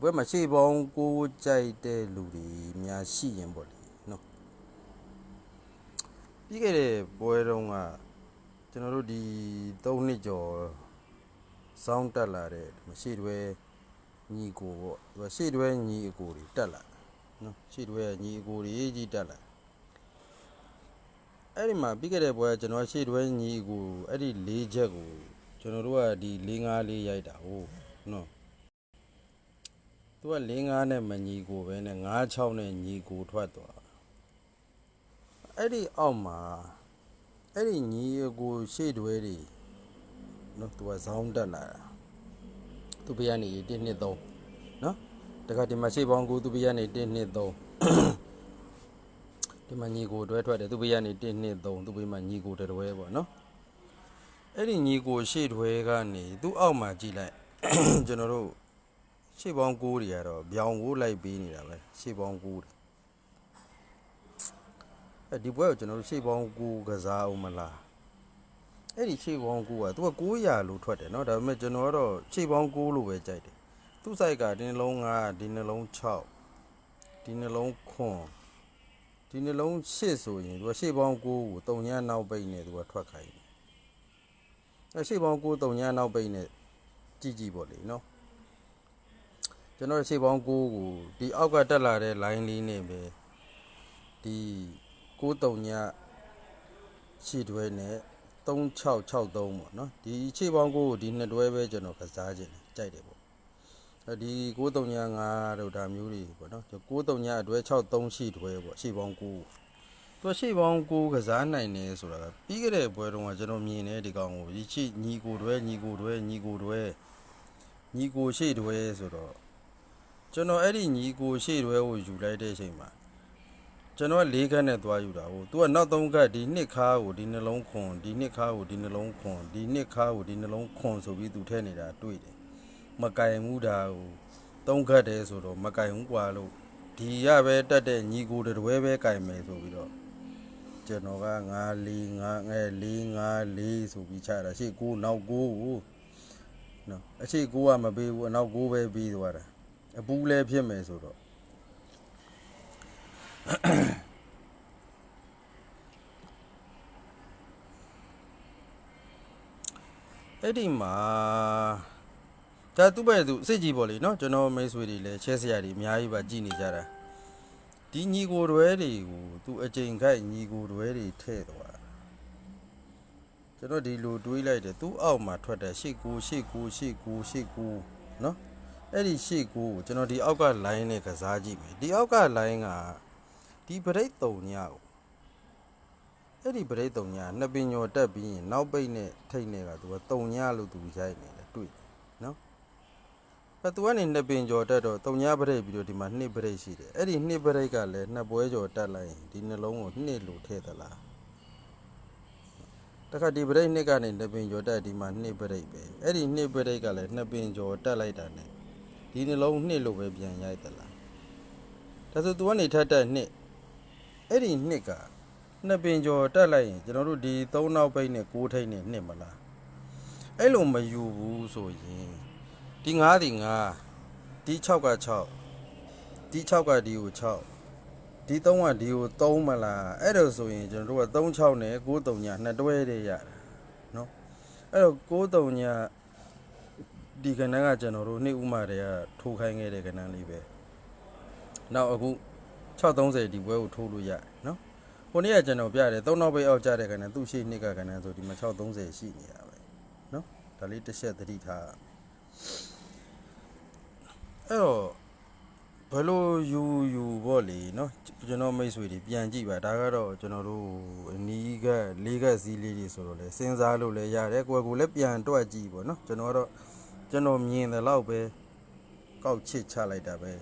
ဘွဲမှာရှေ့ပေါင်းကိုကြိုက်တဲ့လူတွေများရှိရင်ပေါ့လေနော်ပြီးခဲ့တဲ့ပွဲတုန်းကကျွန်တော်တို့ဒီ3နှစ်ကျော်စောင်းတက်လာတဲ့ရှေ့တွဲညီကိုပေါ့သူကရှေ့တွဲညီအကိုတွေတက်လာနော်ရှေ့တွဲညီအကိုတွေကြီးတက်လာအဲ့ဒီမှာပြီးခဲ့တဲ့ပွဲကကျွန်တော်ကရှေ့တွဲညီအကိုအဲ့ဒီ၄ချက်ကိုကျွန်တော်တို့ကဒီ၄၅လေးရိုက်တာဟုတ်နော် သူက၄၅နဲ့မညီကိုပဲနဲ့၅6နဲ့ညီကိုထွက်သွားအဲ့ဒီအောက်မှာအဲ့ဒီညီအကိုရှေ့တွဲတွေနော်သူကဇောင်းတက်လာတာသူပြရနေ1 2 3နော်တခါဒီမှာရှေ့ပေါင်းကိုသူပြရနေ1 2 3ဒီမှာညီကိုတွဲထွက်တယ်သူပြရနေ1 2 3သူပြမှာညီကိုတွဲပေါ့နော်အဲ့ဒီညီကိုရှေ့တွဲကနေသူ့အောက်မှာကြည့်လိုက်ကျွန်တော်တို့ ရှေ့ပေါင်းကိုးတွေကတော့ဗျောင်ကိုးလိုက်ပေးနေတာပဲရှေ့ပေါင်းကိုးတွေအဲဒီဘွဲကိုကျွန်တော်တို့ရှေ့ပေါင်းကိုးကစားအောင်မလားအဲ့ဒီရှေ့ပေါင်းကိုးကသူက900လို့ထွက်တယ်เนาะဒါပေမဲ့ကျွန်တော်ကတော့ရှေ့ပေါင်းကိုးလို့ပဲကြိုက်တယ်သူ့ site ကဒီနှလုံး9ဒီနှလုံး6ဒီနှလုံး9ဒီနှလုံး8ဆိုရင်သူကရှေ့ပေါင်းကိုးကိုတုံညာနောက်ပိတ်နေသူကထွက်ခိုင်းတယ်အဲရှေ့ပေါင်းကိုးတုံညာနောက်ပိတ်နေကြည့်ကြည့်ပေါ့လေเนาะ ကျွန်တော်ရှေ့ပေါင်း9ကိုဒီအောက်ကတက်လာတဲ့ line လေးနဲ့ပဲဒီ93ညရှေ့တွဲနဲ့3663ပေါ့နော်ဒီရှေ့ပေါင်း9ကိုဒီနှစ်တွဲပဲကျွန်တော်ကစားခြင်းကြိုက်တယ်ပေါ့အဲဒီ93ည5တို့ဒါမျိုးတွေပေါ့နော်93ညအတွဲ63ရှိတွဲပေါ့ရှေ့ပေါင်း9သူရှေ့ပေါင်း9ကစားနိုင်တယ်ဆိုတာကပြီးခဲ့တဲ့ပွဲတုန်းကကျွန်တော်မြင်နေဒီကောင်ကိုဒီရှေ့ညီကိုတွဲညီကိုတွဲညီကိုတွဲညီကိုရှေ့တွဲဆိုတော့ ကျွန်တော်အဲ့ဒီညီကိုရှေ့တွဲကိုယူလိုက်တဲ့အချိန်မှာကျွန်တော်က၄ခက်နဲ့သွားယူတာဟိုသူကနောက်၃ခက်ဒီနှစ်ခါကိုဒီနှလုံးခွန်ဒီနှစ်ခါကိုဒီနှလုံးခွန်ဒီနှစ်ခါကိုဒီနှလုံးခွန်ဆိုပြီးသူထည့်နေတာတွေ့တယ်မကင်မှုတာဟို၃ခက်တည်းဆိုတော့မကင်ဘူးกว่าလို့ဒီရပဲတက်တဲ့ညီကိုတစ်တွဲပဲကင်မယ်ဆိုပြီးတော့ကျွန်တော်က9 4 5ငဲ4 5 4ဆိုပြီးချတာရှေ့9နောက်9ကိုနော်အရှိ9ကမပေးဘူးအနောက်9ပဲပြီးသွားတာ အပူလည်းဖြစ်မယ်ဆိုတော့အဲ့ဒီမှာဒါသူ့ပဲသူစိတ်ကြည့်ပေါ့လေနော်ကျွန်တော်မိတ်ဆွေတွေလည်းချဲစရာတွေအများကြီးပါကြည်နေကြတာဒီညီကိုတွဲတွေကိုသူအချိန်ခိုက်ညီကိုတွဲတွေထည့်သွားတာကျွန်တော်ဒီလိုတွေးလိုက်တယ်သူ့အောက်မှာထွက်တဲ့ရှေ့ကိုရှေ့ကိုရှေ့ကိုရှေ့ကိုနော် အဲ့ဒီရှေ့ကိုကျွန်တော်ဒီအောက်က line နဲ့ကစားကြည့်မယ်ဒီအောက်က line ကဒီပရိတ်တုံညကိုအဲ့ဒီပရိတ်တုံညနှစ်ပင်ညော်တက်ပြီးရင်နောက်ပိတ်နဲ့ထိတ်နဲ့ကသူကတုံညလို့သူရိုက်နေတယ်တွေ့တယ်နော်အဲသူကနေနှစ်ပင်ကျော်တက်တော့တုံညပရိတ်ပြီးတော့ဒီမှာနှစ်ပရိတ်ရှိတယ်အဲ့ဒီနှစ်ပရိတ်ကလည်းနှစ်ပွဲကျော်တက်လိုက်ရင်ဒီနှလုံးကိုနှစ်လို့ထည့်သလားတခါဒီပရိတ်နှစ်ကနေနှစ်ပင်ကျော်တက်ဒီမှာနှစ်ပရိတ်ပဲအဲ့ဒီနှစ်ပရိတ်ကလည်းနှစ်ပင်ကျော်တက်လိုက်တာ ਨੇ ဒီနှလုံးနှစ်လို့ပဲပြန်ရိုက်သလားဒါဆို तू ကနေထက်တက်နှစ်အဲ့ဒီနှစ်ကနှစ်ပင်ကျော်တက်လိုက်ရင်ကျွန်တော်တို့ဒီ၃နောက်ပိတ်နဲ့6ထိတ်နဲ့နှစ်မလားအဲ့လိုမယူဘူးဆိုရင်ဒီ9ဒီ9ဒီ6က6ဒီ6ကဒီကို6ဒီ3ကဒီကို3မလားအဲ့လိုဆိုရင်ကျွန်တော်တို့က3 6နဲ့9 3ညနှစ်တွဲတည်းရတာเนาะအဲ့တော့9 3ည ဒီကဏ္ဍကကျွန်တော်တို့နေ့ဥမာတွေကထိုးခိုင်းခဲ့တဲ့ကဏ္ဍလေးပဲနောက်အခု630ဒီဘွဲကိုထိုးလို့ရတယ်နော်ဟိုနေ့ကကျွန်တော်ပြတယ်၃နောက်ပိတ်အောက်ကြတဲ့ကဏ္ဍသူ့ရှိနှစ်ကကဏ္ဍဆိုဒီမှာ630ရှိနေတာပဲနော်ဒါလေးတစ်ချက်သတိထားအဲ့တော့ဘယ်လိုယူယူပေါ့လေနော်ကျွန်တော်မိတ်ဆွေတွေပြန်ကြည့်ပါဒါကတော့ကျွန်တော်တို့အနီးကလေးကစည်းလေးတွေဆိုတော့လေစဉ်းစားလို့လည်းရတယ်ကိုယ်ကိုယ်လည်းပြန်တွက်ကြည့်ပေါ့နော်ကျွန်တော်ကတော့ ကျွန်တော်မြင်တယ်လို့ပဲကောက်ချစ်ချလိုက်တာပဲ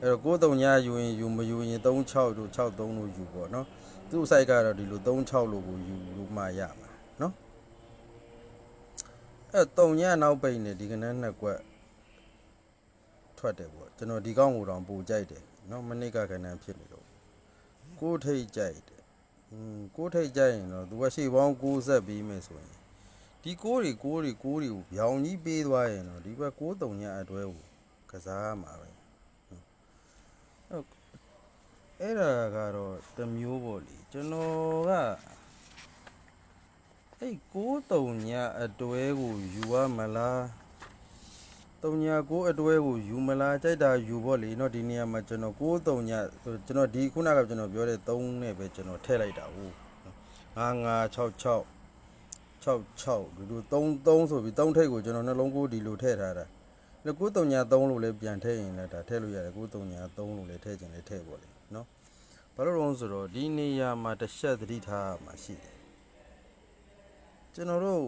အဲ့တော့ကိုယ်တုံညာယူရင်ယူမယူရင်36တို့63တို့ယူပေါ့နော်သူ့ site ကတော့ဒီလို36လို့ကိုယူလို့မှရမှာနော်အဲ့တုံညာနောက်ပိတ်နေဒီကနန်းနှစ်ကွက်ထွက်တယ်ပေါ့ကျွန်တော်ဒီကောင်းကိုတော့ပိုကြိုက်တယ်နော်မနစ်ကကနန်းဖြစ်နေတော့ကိုယ်ထိတ်ကြိုက်တယ်อืมကိုယ်ထိတ်ကြိုက်ရင်တော့သူကရှေ့ပေါင်း6ဆက်ပြီးမယ်ဆိုရင် ဒီကိုးတွေကိုးတွေကိုးတွေကိုဗျောင်ကြီးပေးသွားရင်တော့ဒီဘက်6တုံညအတွဲကိုကစားရမှာပဲ အဲ့ဒါကတော့တစ်မျိုးပေါ့လေကျွန်တော်ကအဲ့ကိုးတုံညာအတွဲကိုယူရမလားတုံညာကိုးအတွဲကိုယူမလားကြိုက်တာယူပေါ့လေเนาะဒီနေရာမှာကျွန်တော်ကိုးတုံညာဆိုကျွန်တော်ဒီခုနကကျွန်တော်ပြောတဲ့3နဲ့ပဲကျွန်တော်ထည့်လိုက်တာဟုတ်9 9 6 6 66ဒီလို3 3ဆိုပြီး3ထိပ်ကိုကျွန်တော်နှလုံးကိုဒီလိုထည့်ထားတာဒါကို3ညာ3လို့လည်းပြန်ထည့်ရင်လည်းဒါထည့်လို့ရတယ်ကို3ညာ3လို့လည်းထည့်ခြင်းလည်းထည့်ပေါ့လေနော်ဘာလို့လဲဆိုတော့ဒီနေရာမှာတစ်ချက်သတိထားမှာရှိတယ်ကျွန်တော်တို့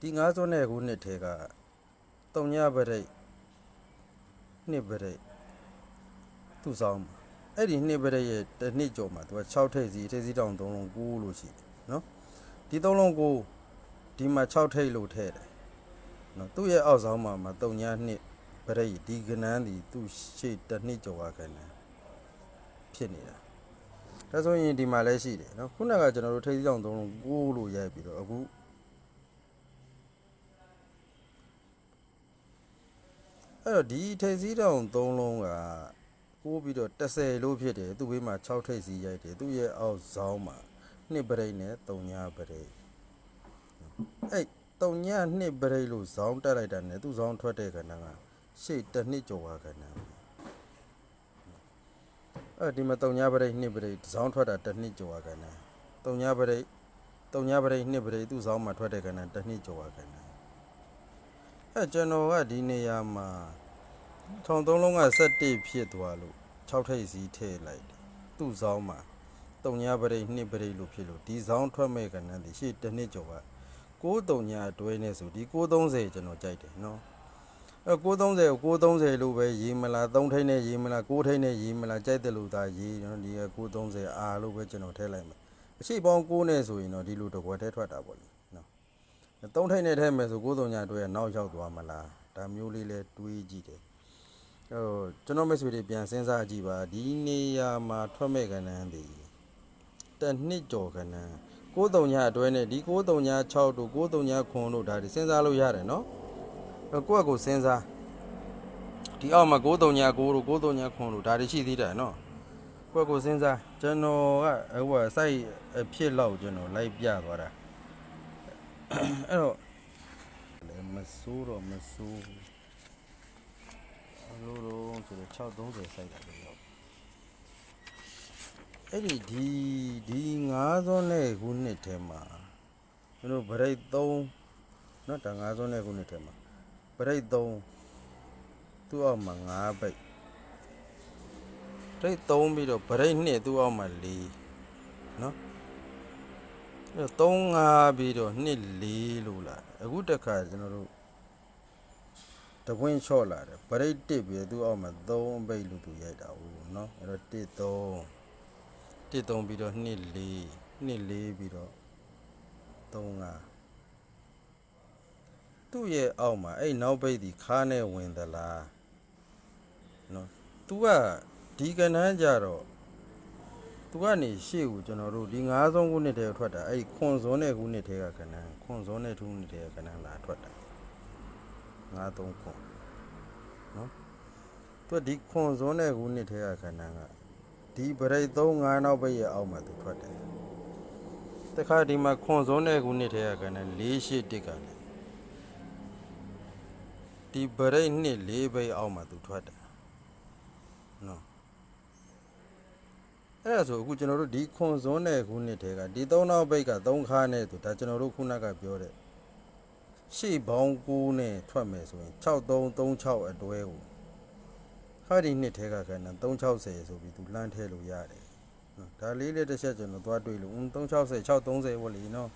ဒီ9စွန်းနဲ့ခုနှစ်ထဲက3ညပရိတ်နှစ်ပရိတ်သူ့ဆောင်အဲ့ဒီနှစ်ပရိတ်ရဲ့တစ်နှစ်ကျော်မှာသူက6ထိပ်စီထိပ်စီတောင်3လုံး9လို့ရှိတယ် ဒီ3လုံး9ဒီမှာ6ထိပ်လို့ထည့်တယ်နော်သူ့ရဲ့အောက်ဆောင်မှာမှာတုံညနှစ်ပရိတ်ဒီကနန်းဒီသူ့ရှေ့တစ်နှစ်ကျော်ကကနန်းဖြစ်နေတာဒါဆိုရင်ဒီမှာလည်းရှိတယ်နော်ခုနကကျွန်တော်တို့ထိပ်စီးအောင်သုံးလုံးကိုးလို့ရိုက်ပြီးတော့အခုအဲ့တော့ဒီထိပ်စီးတောင်သုံးလုံးကကိုးပြီးတော့30လို့ဖြစ်တယ်သူ့ဘေးမှာ6ထိပ်စီးရိုက်တယ်သူ့ရဲ့အောက်ဇောင်းမှာ နှစ်ပရိတ်နဲ့3ညပရိတ်အဲ့3ညနှစ်ပရိတ်လို့ဇောင်းတက်လိုက်တာနဲ့သူ့ဇောင်းထွက်တဲ့ခဏကရှေ့တစ်နှစ်ကျော်ကခဏအဲ့ဒီမှာတုံညာပရိတ်နှစ်ပရိတ်ဇောင်းထွက်တာတစ်နှစ်ကျော်ကဏ္ဍတုံညာပရိတ်တုံညာပရိတ်နှစ်ပရိတ်သူ့ဇောင်းမှာထွက်တဲ့ကဏ္ဍတစ်နှစ်ကျော်ကဏ္ဍအဲ့ကျွန်တော်ကဒီနေရာမှာထောင်သုံးလုံးက17ဖြစ်သွားလို့6ထိပ်စီထည့်လိုက်တယ်သူ့ဇောင်းမှာ တုံညာပရိတ်နှစ်ပရိတ်လို့ဖြစ်လို့ဒီဇောင်းထွက်မဲ့ကဏ္ဍဒီရှေ့တစ်နှစ်ကျော်က6တုံညာအတွဲနေဆိုဒီ630ကျွန်တော်ကြိုက်တယ်နော်အဲ930ကို930လို့ပဲရေးမလား3ထိန်းနဲ့ရေးမလား6ထိန်းနဲ့ရေးမလားကြိုက်တယ်လို့သာရေးနော်ဒီက930အာလို့ပဲကျွန်တော်ထည့်လိုက်မယ်အရှိပေါင်း6နဲ့ဆိုရင်တော့ဒီလိုတစ်ခွက်ထဲထွက်တာပေါ့လေနော်3ထိန်းနဲ့ထည့်မယ်ဆို930ညာအတွက်နောက်ရောက်သွားမလားဒါမျိုးလေးလဲတွေးကြည့်တယ်ဟိုကျွန်တော်မိတ်ဆွေတွေပြန်စဉ်းစားကြည့်ပါဒီနေရာမှာထွက်မဲ့ကဏ္ဍန်ဒီ တစ်နှစ်ကျော်ကဏ္ဍန်930ညာအတွဲနဲ့ဒီ930ညာ6တို့930ညာ9တို့ဒါဒီစဉ်းစားလို့ရတယ်နော်အဲ့ကိုယ့်အကိုစဉ်းစားဒီအောက်မှာ939 9တို့939 9တို့ဒါတွေရှိသေးတယ်နော်ကိုယ့်အကိုစဉ်းစားကျွန်တော်ကဟိုကစိုက်အဖြစ်လောက်ကျွန်တော်လိုက်ပြသွားတာအဲ့တော့လည်းမစိုးတော့မစိုးအလိုလိုဆိုတော့630စိုက်တာလေရောက် အဲ့ဒီဒီဒီ9စုံနဲ့ခုနှစ်ထဲမှာကျွန်တော်ဗရိတ်3เนาะဒါ9စုံနဲ့ခုနှစ်ထဲမှာ ပရိတ်3သူ့အောက်မှာ5ပိတ်ပရိတ်3ပြီးတော့ပရိတ်2သူ့အောက်မှာ4နော်အဲ့တော့3 5ပြီးတော့2 4လို့လာအခုတစ်ခါကျွန်တော်တို့တကွင်းချော့လာတယ်ပရိတ်1ပြီးတော့သူ့အောက်မှာ3ပိတ်လို့သူရိုက်တာဟုတ်နော်အဲ့တော့1 3 1 3ပြီးတော့2 4 2 4ပြီးတော့3 5 သူ့ရဲ့အောက်မှာအဲ့နောက်ပိတ်ဒီခါနဲ့ဝင်သလားနော် तू ကဒီကနန်းကြတော့ तू ကနေရှေ့ကိုကျွန်တော်တို့ဒီ9ဆုံးခုနှစ်တည်းထွက်တာအဲ့ခွန်စောနဲ့ခုနှစ်တည်းကကနန်းခွန်စောနဲ့ခုနှစ်တည်းကကနန်းလာထွက်တာ9 3ခွန်နော် तू ဒီခွန်စောနဲ့ခုနှစ်တည်းကကနန်းက ဒီပရိတ်3 9နောက်ပိတ်ရဲ့အောက်မှာ तू ထွက်တယ်တခါဒီမှာခွန်စောနဲ့ခုနှစ်တည်းကကနန်း4 8တစ်ကလည်းဒီဗရိတ်နှစ်လေးဘိတ်အောက်မှာသူထွက်တယ်နော်အဲ့ဒါဆိုအခုကျွန်တော်တို့ဒီခွန်စွန်းတဲ့ခုနှစ်တည်းကဒီသုံးနောက်ဘိတ်ကသုံးခါနဲ့သူဒါကျွန်တော်တို့ခုနကပြောတဲ့ရှေ့ဘောင်းကူးနဲ့ထွက်မယ်ဆိုရင်6336အတွဲကို ဟာဒီနှစ်ထဲကကန360ဆိုပြီးသူလှမ်းထဲလို့ရတယ်နော်ဒါလေးလေးတစ်ချက်ကျွန်တော်သွားတွေ့လို့360 630ပေါ့လေနော်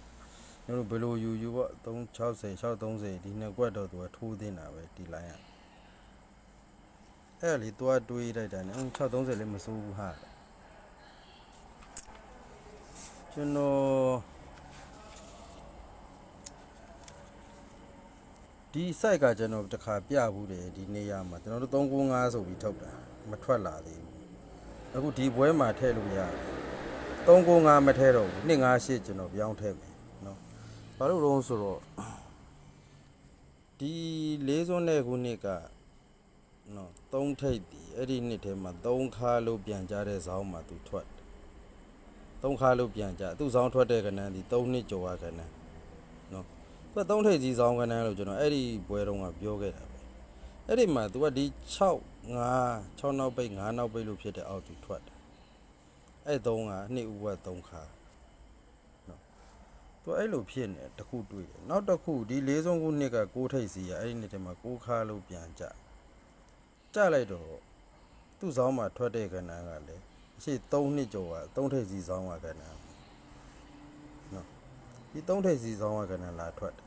ကျွန်တော်တို့ဘယ်လိုယူယူပေါ့360 630ဒီနှစ်ကွက်တော့သူကထိုးသင်းတာပဲဒီ line อ่ะအဲ့ဒါလေသူကတွေးလိုက်တာနဲ့630လည်းမစိုးဘူးဟာကျွန်တော် ဒီ site ကကျွန်တော်တစ်ခါပြဘူးတယ်ဒီနေရာမှာကျွန်တော်တို့395ဆိုပြီးထုတ်တာမထွက်လာသေးဘူးအခုဒီဘွဲမှာထည့်လို့ရတယ်395မထည့်တော့ဘူး258ကျွန်တော်ပြောင်းထည့်မယ်နော်ဘာလို့တော့ဆိုတော့ဒီလေးစွန်းတဲ့ခုနှစ်ကနော်သုံးထိပ်ဒီအဲ့ဒီနှစ်ထဲမှာသုံးခါလို့ပြန်ကြတဲ့ဇောင်းမှာသူထွက်တယ်သုံးခါလို့ပြန်ကြသူ့ဇောင်းထွက်တဲ့ကဏ္ဍဒီသုံးနှစ်ကျော်ကကဏ္ဍနော် သူကသုံးထိပ်စီဇောင်းကဏ္ဍလို့ကျွန်တော်အဲ့ဒီပွဲတုန်းကပြောခဲ့တာပဲအဲ့ဒီမှာ तू ကဒီ6 5 6နောက်ပိတ်5နောက်ပိတ်လို့ဖြစ်တဲ့အောက်သူထွက်တယ်အဲ့သုံးကနှစ်ဥဝတ်သုံးခါသူအဲ့လိုဖြစ်နေတခုတွေ့တယ်နောက်တစ်ခုဒီလေးဆုံးခုနှစ်ကကိုးထိပ်စီရအဲ့ဒီနှစ်ထဲမှာကိုးခါလို့ပြန်ကြကြလိုက်တော့သူ့ဆောင်မှာထွက်တဲ့ကဏ္ဍကလည်းအရှိ3နှစ်ကျော်က3ထိပ်စီဆောင်ကကဏ္ဍနော် ဒီ3ထိပ်စီဆောင်ကကဏ္ဍလာထွက်တယ်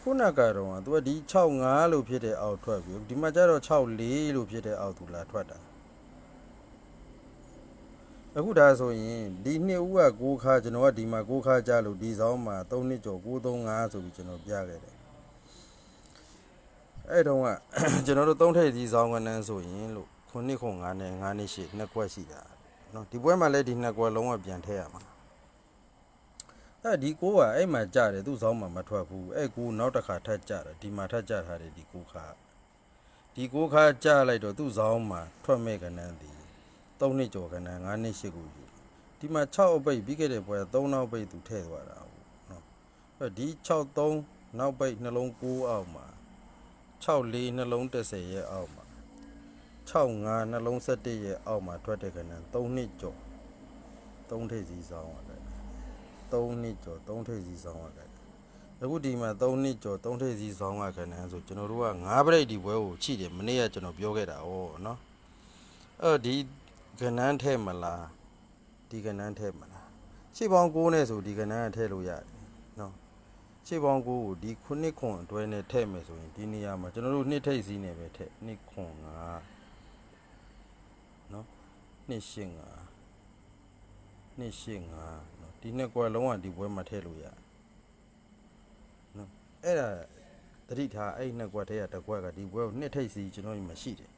ခုနကတော့ကသူကဒီ65လို့ဖြစ်တဲ့အောက်ထွက်ပြီဒီမှာကျတော့64လို့ဖြစ်တဲ့အောက်သူလာထွက်တာအခုဒါဆိုရင်ဒီနှစ်ဦးက6ခါကျွန်တော်ကဒီမှာ6ခါကြာလို့ဒီဆောင်မှာ3နှစ်ကျော်935ဆိုပြီးကျွန်တော်ပြခဲ့တယ်အဲ့တုန်းက ကျွန်တော်တို့3ထိပ်စီဆောင်ကနန်းဆိုရင်လို့9နှစ်ခွန်9နဲ့9နှစ်8နှစ်ကွက်ရှိတာเนาะဒီပွဲမှာလည်းဒီနှစ်ကွက်လုံးဝပြန်ထည့်ရမှာ အဲ့ဒီကိုကအဲ့မှာကြတယ်သူ့ဆောင်မှာမထွက်ဘူးအဲ့ကိုနောက်တစ်ခါထပ်ကြတယ်ဒီမှာထပ်ကြထားတယ်ဒီကိုခါဒီကိုခါကြလိုက်တော့သူ့ဆောင်မှာထွက်မဲ့ကဏ္ဍသည်၃နှစ်ကျော်ကဏ္ဍ၅နှစ်ရှိကိုယူဒီမှာ6အပိတ်ပြီးခဲ့တဲ့ပွဲ3နောက်ပိတ်သူထည့်သွားတာဟုတ်နော်အဲ့ဒီ6 3နောက်ပိတ်နှလုံး9အောက်မှာ6 4နှလုံး30ရဲ့အောက်မှာ6 5နှလုံး17ရဲ့အောက်မှာထွက်တဲ့ကဏ္ဍ3နှစ်ကျော်3ထိပ်စီဆောင်ရ 3နှစ်ကျော်3ထိပ်စီဆောင်ရတယ်အခုဒီမှာ3နှစ်ကျော်3ထိပ်စီဆောင်ရခဏန်းဆိုကျွန်တော်တို့က9ပရိတ်ဒီပွဲကိုချိတယ်မနေ့ကကျွန်တော်ပြောခဲ့တာဟောနော်အဲ့ဒီကဏန်းထဲမလားဒီကဏန်းထဲမလားရှေ့ပေါင်း9နဲ့ဆိုဒီကဏန်းကထည့်လို့ရတယ်နော်ရှေ့ပေါင်း9ကိုဒီခုနှစ်ခွန်အတွဲနဲ့ထည့်မယ်ဆိုရင်ဒီနေရာမှာကျွန်တော်တို့နှစ်ထိပ်စီနဲ့ပဲထည့်နှစ်ခွန်9နော်နှစ်ရှင်း9 နှစ်ရှင်းငါနော်ဒီနှစ်ကွယ်လုံးဝဒီပွဲမှာထည့်လို့ရနော်အဲ့ဒါတတိထားအဲ့ဒီနှစ်ကွက်တည်းကတစ်ကွက်ကဒီပွဲကိုနှစ်ထိပ်စီကျွန်တော်ဒီမှာရှိတယ်